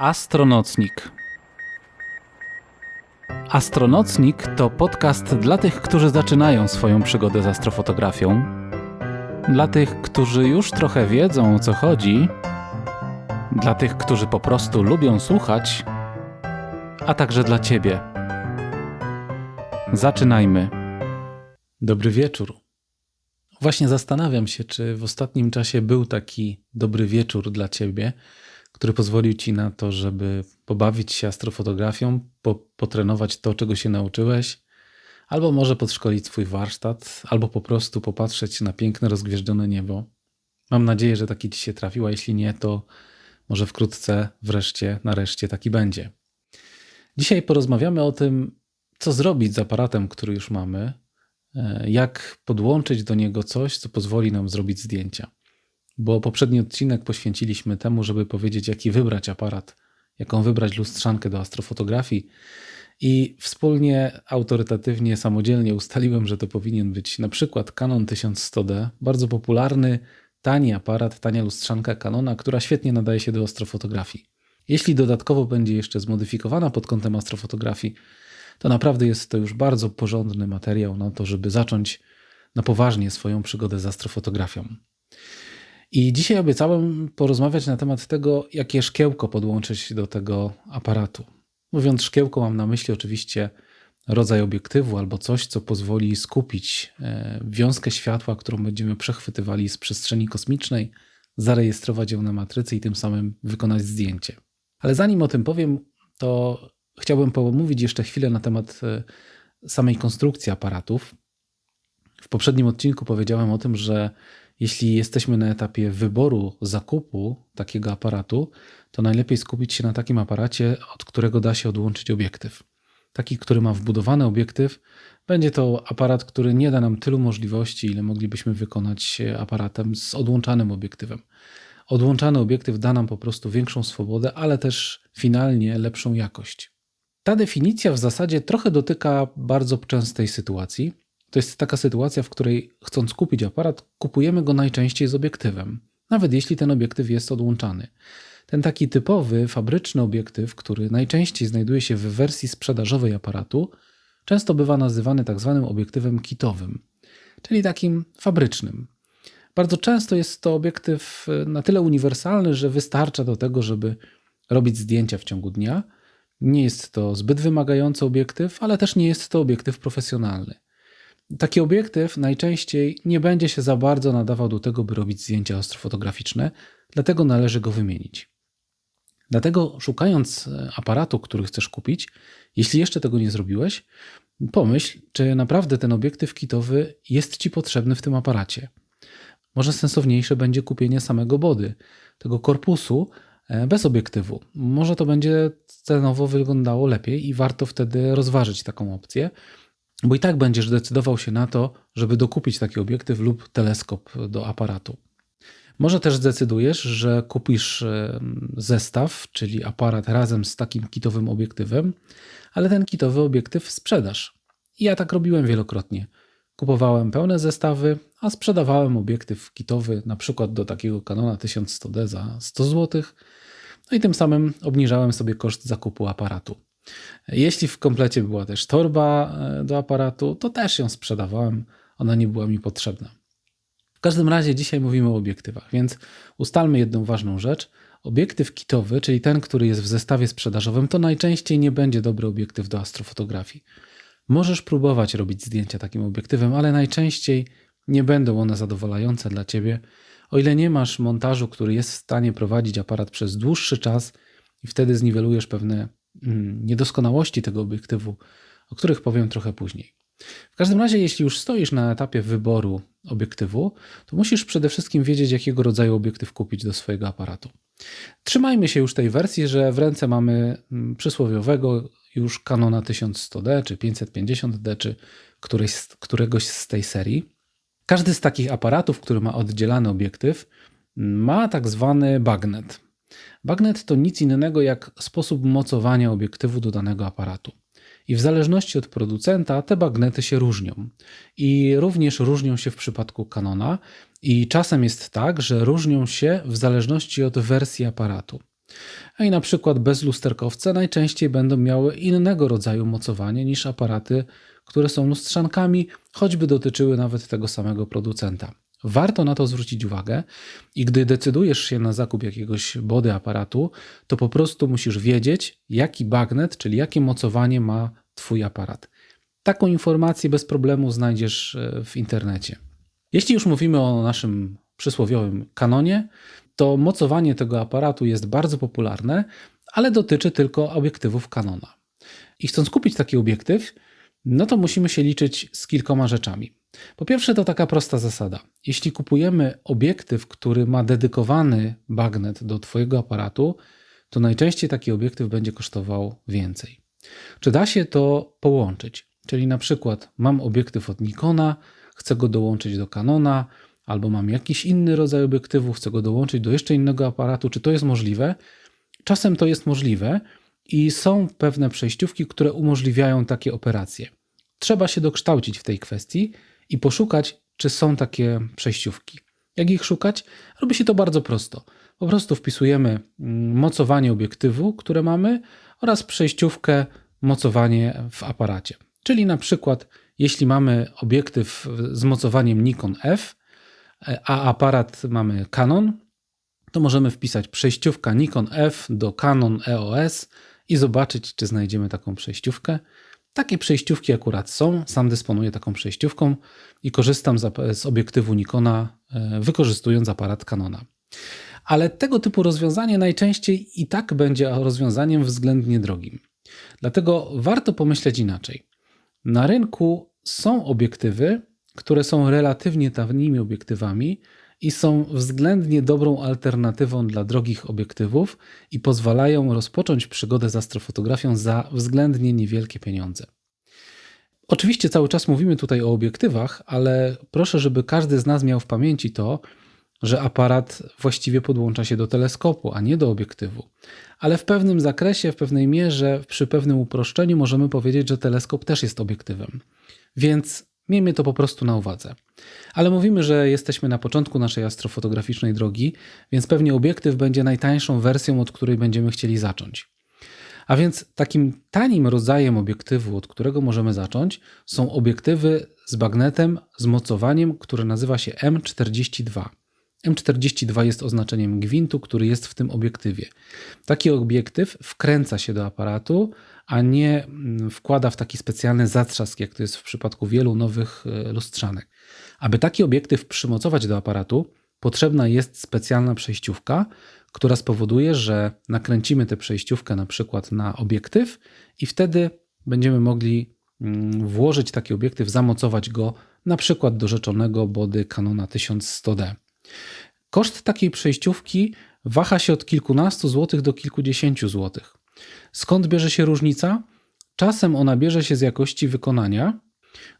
Astronocnik. Astronocnik to podcast dla tych, którzy zaczynają swoją przygodę z astrofotografią, dla tych, którzy już trochę wiedzą o co chodzi, dla tych, którzy po prostu lubią słuchać, a także dla Ciebie. Zaczynajmy. Dobry wieczór. Właśnie zastanawiam się, czy w ostatnim czasie był taki dobry wieczór dla Ciebie, który pozwolił Ci na to, żeby pobawić się astrofotografią, po, potrenować to, czego się nauczyłeś, albo może podszkolić swój warsztat, albo po prostu popatrzeć na piękne, rozgwieżdżone niebo. Mam nadzieję, że taki Ci się trafił, a jeśli nie, to może wkrótce, wreszcie, nareszcie taki będzie. Dzisiaj porozmawiamy o tym, co zrobić z aparatem, który już mamy, e, jak podłączyć do niego coś, co pozwoli nam zrobić zdjęcia bo poprzedni odcinek poświęciliśmy temu, żeby powiedzieć, jaki wybrać aparat, jaką wybrać lustrzankę do astrofotografii. I wspólnie, autorytatywnie, samodzielnie ustaliłem, że to powinien być na przykład Canon 1100D, bardzo popularny, tani aparat, tania lustrzanka Canona, która świetnie nadaje się do astrofotografii. Jeśli dodatkowo będzie jeszcze zmodyfikowana pod kątem astrofotografii, to naprawdę jest to już bardzo porządny materiał na to, żeby zacząć na poważnie swoją przygodę z astrofotografią. I dzisiaj obiecałem porozmawiać na temat tego, jakie szkiełko podłączyć do tego aparatu. Mówiąc szkiełko, mam na myśli oczywiście rodzaj obiektywu albo coś, co pozwoli skupić e, wiązkę światła, którą będziemy przechwytywali z przestrzeni kosmicznej, zarejestrować ją na matrycy i tym samym wykonać zdjęcie. Ale zanim o tym powiem, to chciałbym pomówić jeszcze chwilę na temat e, samej konstrukcji aparatów. W poprzednim odcinku powiedziałem o tym, że jeśli jesteśmy na etapie wyboru zakupu takiego aparatu, to najlepiej skupić się na takim aparacie, od którego da się odłączyć obiektyw. Taki, który ma wbudowany obiektyw, będzie to aparat, który nie da nam tylu możliwości, ile moglibyśmy wykonać aparatem z odłączanym obiektywem. Odłączany obiektyw da nam po prostu większą swobodę, ale też finalnie lepszą jakość. Ta definicja w zasadzie trochę dotyka bardzo częstej sytuacji, to jest taka sytuacja, w której chcąc kupić aparat, kupujemy go najczęściej z obiektywem, nawet jeśli ten obiektyw jest odłączany. Ten taki typowy, fabryczny obiektyw, który najczęściej znajduje się w wersji sprzedażowej aparatu, często bywa nazywany tak zwanym obiektywem kitowym, czyli takim fabrycznym. Bardzo często jest to obiektyw e, na tyle uniwersalny, że wystarcza do tego, żeby robić zdjęcia w ciągu dnia. Nie jest to zbyt wymagający obiektyw, ale też nie jest to obiektyw profesjonalny. Taki obiektyw najczęściej nie będzie się za bardzo nadawał do tego, by robić zdjęcia astrofotograficzne, dlatego należy go wymienić. Dlatego, szukając e, aparatu, który chcesz kupić, jeśli jeszcze tego nie zrobiłeś, pomyśl, czy naprawdę ten obiektyw kitowy jest Ci potrzebny w tym aparacie. Może sensowniejsze będzie kupienie samego body, tego korpusu e, bez obiektywu. Może to będzie cenowo wyglądało lepiej i warto wtedy rozważyć taką opcję bo i tak będziesz decydował się na to, żeby dokupić taki obiektyw lub teleskop do aparatu. Może też zdecydujesz, że kupisz zestaw, czyli aparat razem z takim kitowym obiektywem, ale ten kitowy obiektyw sprzedasz. Ja tak robiłem wielokrotnie. Kupowałem pełne zestawy, a sprzedawałem obiektyw kitowy, na przykład do takiego Canona 1100D za 100 zł. No i tym samym obniżałem sobie koszt zakupu aparatu. Jeśli w komplecie była też torba e, do aparatu, to też ją sprzedawałem. Ona nie była mi potrzebna. W każdym razie dzisiaj mówimy o obiektywach, więc ustalmy jedną ważną rzecz. Obiektyw kitowy, czyli ten, który jest w zestawie sprzedażowym, to najczęściej nie będzie dobry obiektyw do astrofotografii. Możesz próbować robić zdjęcia takim obiektywem, ale najczęściej nie będą one zadowalające dla ciebie, o ile nie masz montażu, który jest w stanie prowadzić aparat przez dłuższy czas i wtedy zniwelujesz pewne niedoskonałości tego obiektywu, o których powiem trochę później. W każdym razie, jeśli już stoisz na etapie wyboru obiektywu, to musisz przede wszystkim wiedzieć, jakiego rodzaju obiektyw kupić do swojego aparatu. Trzymajmy się już tej wersji, że w ręce mamy mm, przysłowiowego już Canona 1100D, czy 550D, czy któregoś z tej serii. Każdy z takich aparatów, który ma oddzielany obiektyw, ma tak zwany bagnet. Bagnet to nic innego jak sposób mocowania obiektywu do danego aparatu. I w zależności od producenta te bagnety się różnią. I również różnią się w przypadku Canona. I czasem jest tak, że różnią się w zależności od wersji aparatu. a i na przykład bezlusterkowce najczęściej będą miały innego rodzaju mocowanie niż aparaty, które są lustrzankami, choćby dotyczyły nawet tego samego producenta. Warto na to zwrócić uwagę i gdy decydujesz się na zakup jakiegoś body aparatu, to po prostu musisz wiedzieć, jaki bagnet, czyli jakie mocowanie ma Twój aparat. Taką informację bez problemu znajdziesz e, w internecie. Jeśli już mówimy o naszym przysłowiowym kanonie, to mocowanie tego aparatu jest bardzo popularne, ale dotyczy tylko obiektywów Canona. I chcąc kupić taki obiektyw, no to musimy się liczyć z kilkoma rzeczami. Po pierwsze, to taka prosta zasada. Jeśli kupujemy obiektyw, który ma dedykowany bagnet do Twojego aparatu, to najczęściej taki obiektyw będzie kosztował więcej. Czy da się to połączyć? Czyli na przykład mam obiektyw od Nikona, chcę go dołączyć do Canona, albo mam jakiś inny rodzaj obiektywu, chcę go dołączyć do jeszcze innego aparatu. Czy to jest możliwe? Czasem to jest możliwe i są pewne przejściówki, które umożliwiają takie operacje. Trzeba się dokształcić w tej kwestii i poszukać, czy są takie przejściówki. Jak ich szukać? Robi się to bardzo prosto. Po prostu wpisujemy mm, mocowanie obiektywu, które mamy, oraz przejściówkę mocowanie w aparacie. Czyli na przykład, jeśli mamy obiektyw z mocowaniem Nikon F, a aparat mamy Canon, to możemy wpisać przejściówka Nikon F do Canon EOS i zobaczyć, czy znajdziemy taką przejściówkę. Takie przejściówki akurat są. Sam dysponuję taką przejściówką i korzystam z obiektywu Nikona, e, wykorzystując aparat Canona. Ale tego typu rozwiązanie najczęściej i tak będzie rozwiązaniem względnie drogim. Dlatego warto pomyśleć inaczej. Na rynku są obiektywy, które są relatywnie tanimi obiektywami i są względnie dobrą alternatywą dla drogich obiektywów i pozwalają rozpocząć przygodę z astrofotografią za względnie niewielkie pieniądze. Oczywiście cały czas mówimy tutaj o obiektywach, ale proszę, żeby każdy z nas miał w pamięci to, że aparat właściwie podłącza się do teleskopu, a nie do obiektywu. Ale w pewnym zakresie, w pewnej mierze, przy pewnym uproszczeniu możemy powiedzieć, że teleskop też jest obiektywem. Więc miejmy to po prostu na uwadze. Ale mówimy, że jesteśmy na początku naszej astrofotograficznej drogi, więc pewnie obiektyw będzie najtańszą wersją, od której będziemy chcieli zacząć. A więc takim tanim rodzajem obiektywu, od którego możemy zacząć, są obiektywy z bagnetem z mocowaniem, które nazywa się M42. M42 jest oznaczeniem gwintu, który jest w tym obiektywie. Taki obiektyw wkręca się do aparatu, a nie mm, wkłada w taki specjalny zatrzask, jak to jest w przypadku wielu nowych e, lustrzanek. Aby taki obiektyw przymocować do aparatu, potrzebna jest specjalna przejściówka, która spowoduje, że nakręcimy tę przejściówkę na przykład na obiektyw i wtedy będziemy mogli mm, włożyć taki obiektyw, zamocować go na przykład do rzeczonego body Canona 1100D. Koszt takiej przejściówki waha się od kilkunastu złotych do kilkudziesięciu złotych. Skąd bierze się różnica? Czasem ona bierze się z jakości wykonania.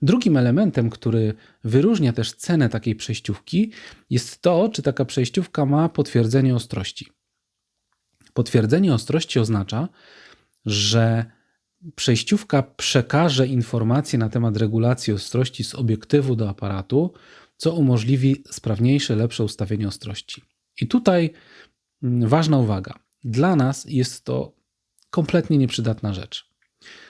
Drugim elementem, który wyróżnia też cenę takiej przejściówki, jest to, czy taka przejściówka ma potwierdzenie ostrości. Potwierdzenie ostrości oznacza, że przejściówka przekaże informacje na temat regulacji ostrości z obiektywu do aparatu, co umożliwi sprawniejsze, lepsze ustawienie ostrości. I tutaj mm, ważna uwaga. Dla nas jest to kompletnie nieprzydatna rzecz.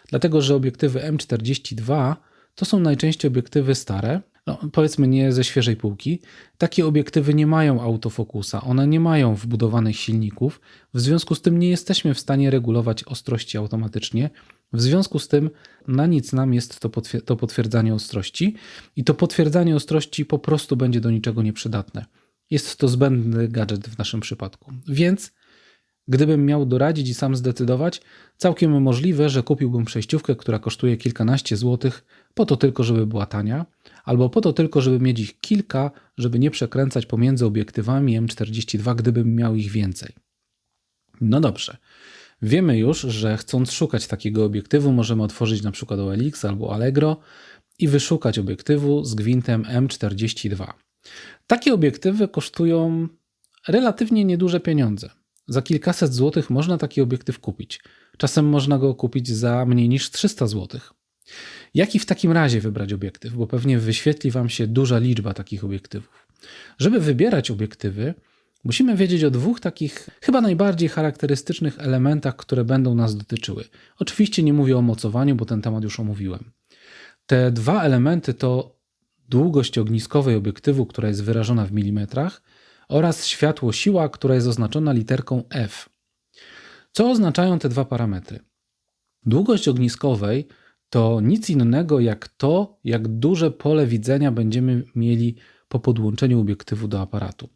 Dlatego, że obiektywy M42 to są najczęściej obiektywy stare, no, powiedzmy nie ze świeżej półki. Takie obiektywy nie mają autofokusa, one nie mają wbudowanych silników, w związku z tym nie jesteśmy w stanie regulować ostrości automatycznie. W związku z tym na nic nam jest to, to potwierdzanie ostrości i to potwierdzanie ostrości po prostu będzie do niczego nieprzydatne. Jest to zbędny gadżet w naszym przypadku. Więc Gdybym miał doradzić i sam zdecydować, całkiem możliwe, że kupiłbym przejściówkę, która kosztuje kilkanaście złotych, po to tylko, żeby była tania, albo po to tylko, żeby mieć ich kilka, żeby nie przekręcać pomiędzy obiektywami M42, gdybym miał ich więcej. No dobrze. Wiemy już, że chcąc szukać takiego obiektywu, możemy otworzyć na przykład OLX albo Allegro i wyszukać obiektywu z gwintem M42. Takie obiektywy kosztują relatywnie nieduże pieniądze. Za kilkaset złotych można taki obiektyw kupić. Czasem można go kupić za mniej niż 300 złotych. Jaki w takim razie wybrać obiektyw? Bo pewnie wyświetli Wam się duża liczba takich obiektywów. Żeby wybierać obiektywy, Musimy wiedzieć o dwóch takich chyba najbardziej charakterystycznych elementach, które będą nas dotyczyły. Oczywiście nie mówię o mocowaniu, bo ten temat już omówiłem. Te dwa elementy to długość ogniskowej obiektywu, która jest wyrażona w milimetrach, oraz światło siła, która jest oznaczona literką F. Co oznaczają te dwa parametry? Długość ogniskowej to nic innego jak to, jak duże pole widzenia będziemy mieli po podłączeniu obiektywu do aparatu.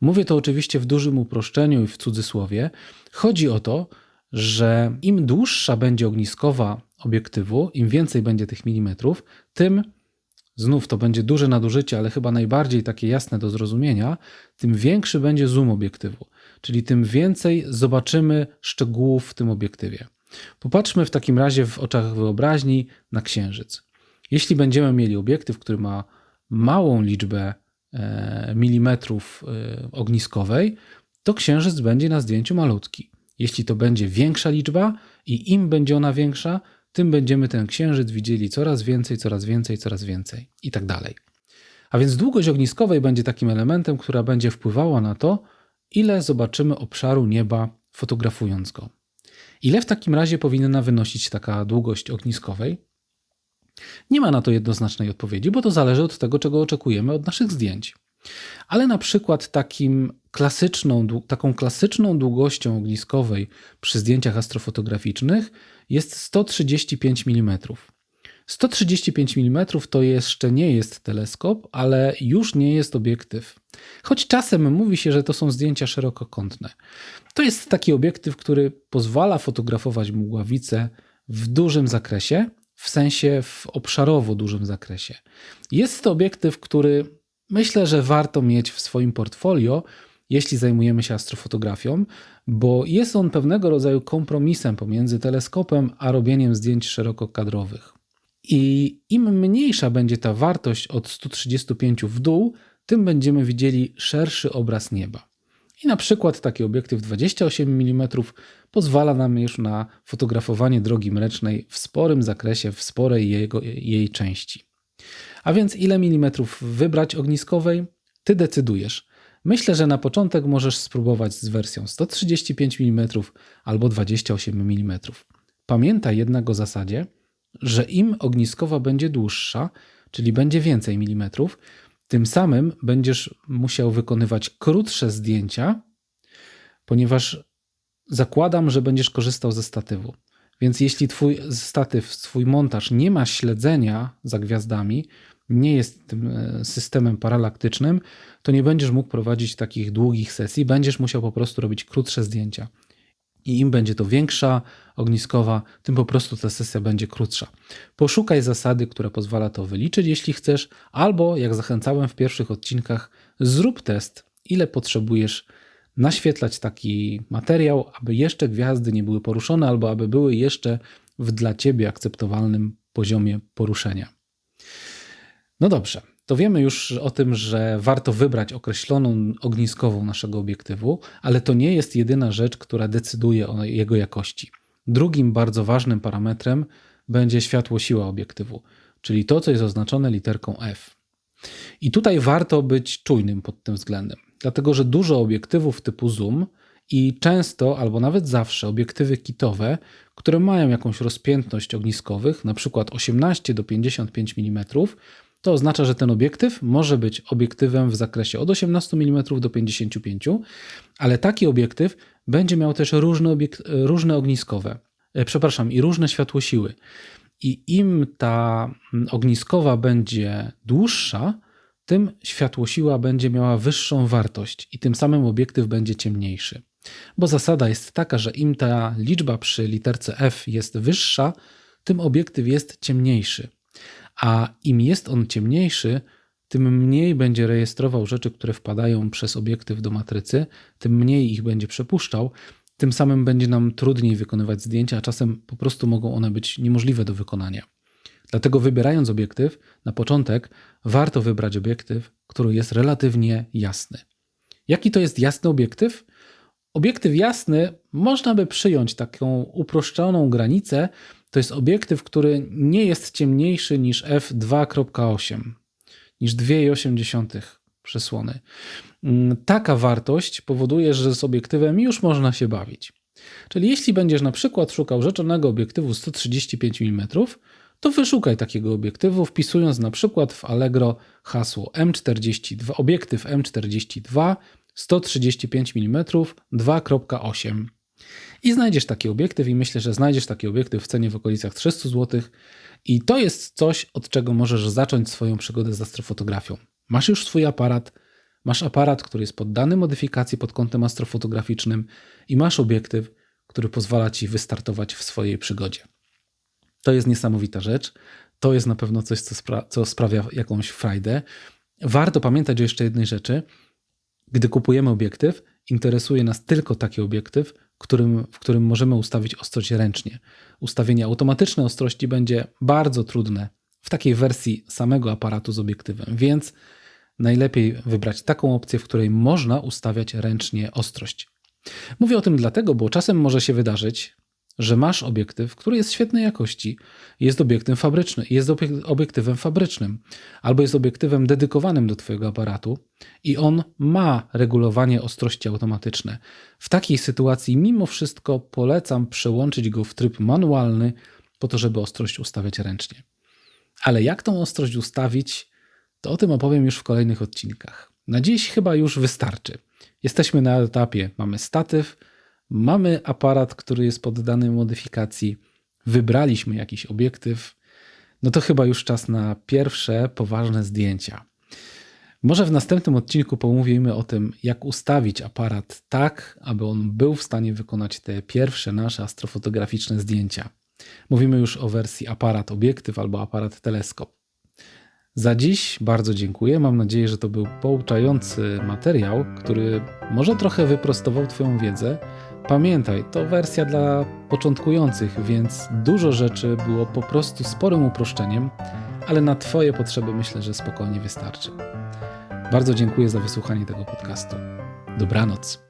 Mówię to oczywiście w dużym uproszczeniu i w cudzysłowie. Chodzi o to, że im dłuższa będzie ogniskowa obiektywu, im więcej będzie tych milimetrów, tym znów to będzie duże nadużycie, ale chyba najbardziej takie jasne do zrozumienia, tym większy będzie zoom obiektywu, czyli tym więcej zobaczymy szczegółów w tym obiektywie. Popatrzmy w takim razie w oczach wyobraźni na księżyc. Jeśli będziemy mieli obiektyw, który ma małą liczbę milimetrów e, ogniskowej, to księżyc będzie na zdjęciu malutki. Jeśli to będzie większa liczba i im będzie ona większa, tym będziemy ten księżyc widzieli coraz więcej, coraz więcej, coraz więcej i tak dalej. A więc długość ogniskowej będzie takim elementem, która będzie wpływała na to, ile zobaczymy obszaru nieba fotografując go. Ile w takim razie powinna wynosić taka długość ogniskowej? Nie ma na to jednoznacznej odpowiedzi, bo to zależy od tego, czego oczekujemy od naszych zdjęć. Ale na przykład takim klasyczną, taką klasyczną długością ogniskowej przy zdjęciach astrofotograficznych jest 135 mm. 135 mm to jeszcze nie jest teleskop, ale już nie jest obiektyw. Choć czasem mówi się, że to są zdjęcia szerokokątne. To jest taki obiektyw, który pozwala fotografować mgławice w dużym zakresie, w sensie w obszarowo dużym zakresie. Jest to obiektyw, który myślę, że warto mieć w swoim portfolio, jeśli zajmujemy się astrofotografią, bo jest on pewnego rodzaju kompromisem pomiędzy teleskopem a robieniem zdjęć szerokokadrowych. I im mniejsza będzie ta wartość od 135 w dół, tym będziemy widzieli szerszy obraz nieba. I na przykład taki obiektyw 28 mm pozwala nam już na fotografowanie drogi mlecznej w sporym zakresie, w sporej jego, jej części. A więc ile milimetrów wybrać ogniskowej? Ty decydujesz. Myślę, że na początek możesz spróbować z wersją 135 mm albo 28 mm. Pamiętaj jednak o zasadzie, że im ogniskowa będzie dłuższa, czyli będzie więcej milimetrów, tym samym będziesz musiał wykonywać krótsze zdjęcia, ponieważ zakładam, że będziesz korzystał ze statywu. Więc jeśli twój statyw, twój montaż nie ma śledzenia za gwiazdami, nie jest tym e, systemem paralaktycznym, to nie będziesz mógł prowadzić takich długich sesji, będziesz musiał po prostu robić krótsze zdjęcia. I im będzie to większa, ogniskowa, tym po prostu ta sesja będzie krótsza. Poszukaj zasady, która pozwala to wyliczyć, jeśli chcesz, albo jak zachęcałem w pierwszych odcinkach, zrób test, ile potrzebujesz naświetlać taki materiał, aby jeszcze gwiazdy nie były poruszone, albo aby były jeszcze w dla ciebie akceptowalnym poziomie poruszenia. No dobrze, to wiemy już o tym, że warto wybrać określoną ogniskową naszego obiektywu, ale to nie jest jedyna rzecz, która decyduje o jego jakości. Drugim bardzo ważnym parametrem będzie światło siła obiektywu, czyli to, co jest oznaczone literką F. I tutaj warto być czujnym pod tym względem, dlatego że dużo obiektywów typu zoom i często albo nawet zawsze obiektywy kitowe, które mają jakąś rozpiętność ogniskowych, na przykład 18 do 55 mm, to oznacza, że ten obiektyw może być obiektywem w zakresie od 18 mm do 55, ale taki obiektyw będzie miał też różne, różne ogniskowe, e, przepraszam, i różne światłosiły. I im ta mm, ogniskowa będzie dłuższa, tym światłosiła będzie miała wyższą wartość i tym samym obiektyw będzie ciemniejszy. Bo zasada jest taka, że im ta liczba przy literce F jest wyższa, tym obiektyw jest ciemniejszy a im jest on ciemniejszy, tym mniej będzie rejestrował rzeczy, które wpadają przez obiektyw do matrycy, tym mniej ich będzie przepuszczał, tym samym będzie nam trudniej wykonywać zdjęcia, a czasem po prostu mogą one być niemożliwe do wykonania. Dlatego wybierając obiektyw, na początek warto wybrać obiektyw, który jest relatywnie jasny. Jaki to jest jasny obiektyw? Obiektyw jasny można by przyjąć taką uproszczoną granicę, to jest obiektyw, który nie jest ciemniejszy niż f2.8, niż 2,8 przesłony. Mm, Taka wartość powoduje, że z obiektywem już można się bawić. Czyli jeśli będziesz na przykład szukał rzeczonego obiektywu 135 mm, to wyszukaj takiego obiektywu, wpisując na przykład w Allegro hasło M42, obiektyw M42 135 mm 2.8 i znajdziesz taki obiektyw i myślę, że znajdziesz taki obiektyw w cenie w okolicach 300 zł i to jest coś, od czego możesz zacząć swoją przygodę z astrofotografią. Masz już swój aparat, masz aparat, który jest poddany modyfikacji pod kątem astrofotograficznym i masz obiektyw, który pozwala ci wystartować w swojej przygodzie. To jest niesamowita rzecz. To jest na pewno coś, co, spra- co sprawia jakąś frajdę. Warto pamiętać o jeszcze jednej rzeczy. Gdy kupujemy obiektyw, interesuje nas tylko taki obiektyw, którym, w którym możemy ustawić ostrość ręcznie. Ustawienie automatyczne ostrości będzie bardzo trudne w takiej wersji samego aparatu z obiektywem, więc najlepiej wybrać taką opcję, w której można ustawiać ręcznie ostrość. Mówię o tym dlatego, bo czasem może się wydarzyć, że masz obiektyw, który jest świetnej jakości, jest obiektem fabryczny, jest obiek- obiektywem fabrycznym, albo jest obiektywem dedykowanym do Twojego aparatu i on ma regulowanie ostrości automatyczne. W takiej sytuacji, mimo wszystko, polecam przełączyć go w tryb manualny, po to, żeby ostrość ustawiać ręcznie. Ale jak tą ostrość ustawić, to o tym opowiem już w kolejnych odcinkach. Na dziś chyba już wystarczy. Jesteśmy na etapie, mamy statyw, mamy aparat, który jest poddany modyfikacji, wybraliśmy jakiś obiektyw, no to chyba już czas na pierwsze poważne zdjęcia. Może w następnym odcinku pomówimy o tym, jak ustawić aparat tak, aby on był w stanie wykonać te pierwsze nasze astrofotograficzne zdjęcia. Mówimy już o wersji aparat obiektyw albo aparat teleskop. Za dziś bardzo dziękuję. Mam nadzieję, że to był pouczający materiał, który może trochę wyprostował Twoją wiedzę. Pamiętaj, to wersja dla początkujących, więc dużo rzeczy było po prostu sporym uproszczeniem, ale na Twoje potrzeby myślę, że spokojnie wystarczy. Bardzo dziękuję za wysłuchanie tego podcastu. Dobranoc.